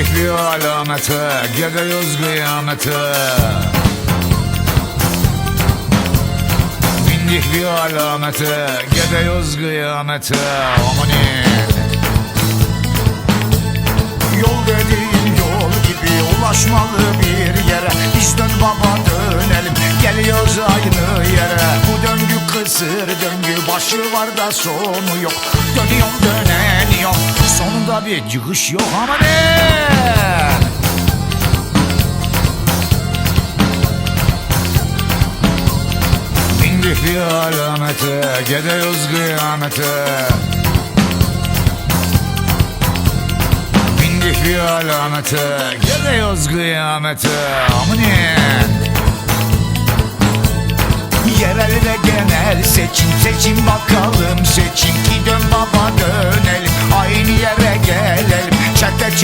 bir alamete Gidiyoruz kıyamete. Bindik bir alamete Gidiyoruz kıyamete. Amanin Yol dediğin yol gibi ulaşmalı bir yere. Biz dön baba dönelim geliyoruz aynı yere. Bu döngü kısır döngü başı var da sonu yok bir çıkış yok ama ne? Bindik bir alamete Gidiyoruz kıyamete Bindik bir alamete Gidiyoruz kıyamete Yerel ve genel seçim seçim bakalım. Seçim Ki dön baba dönelim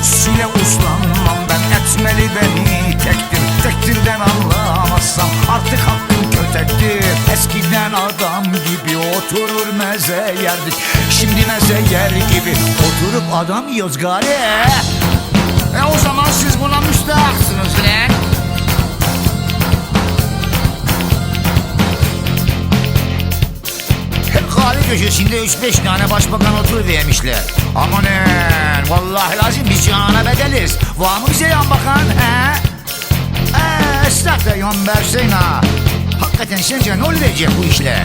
Nus ile uslanmam ben etmeli beni. Tektir Tektirden anlamazsam artık hakkım kötektir. Eskiden adam gibi oturur meze yerdik. Şimdi meze yer gibi oturup adam yiyoruz gari. E o zaman siz buna müstahaksınız lan. Kahve köşesinde 3-5 tane başbakan oturuvermişler Amanın vallahi lazım cihana bedeliz Var mı bize yan bakan he? Eee estağfurullah yan versin ha Hakikaten sence ne olacak bu işle?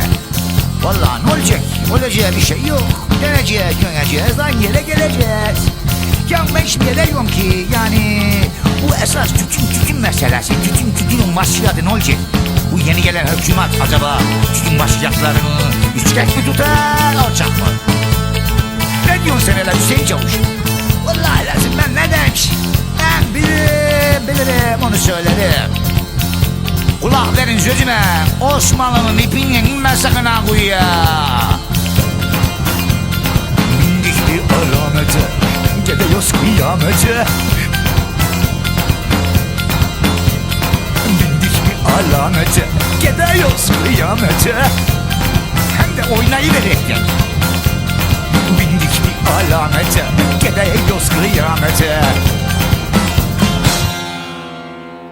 Vallahi ne olacak? Olacağı bir şey yok Döneceğiz döneceğiz lan yere geleceğiz Ya ben yere diyorum ki yani Bu esas tütün tütün meselesi Tütün tütünün başladı ne olacak? Bu yeni gelen hükümet acaba tütün başlayacaklarını üçkek mi tutar alacak mı? Ne diyorsun sen hele Hüseyin Çavuş? Vallahi lazım ben bilirim bilirim onu söylerim. Kulak verin sözüme Osmanlı'nın ipini inme sakın ha kuyuya. Bindik bir alamete Gidiyoruz kıyamete. Bindik bir alamete Gidiyoruz kıyamete. Hem de oynayıverekten Bindik bir alamete Gidiyoruz скляните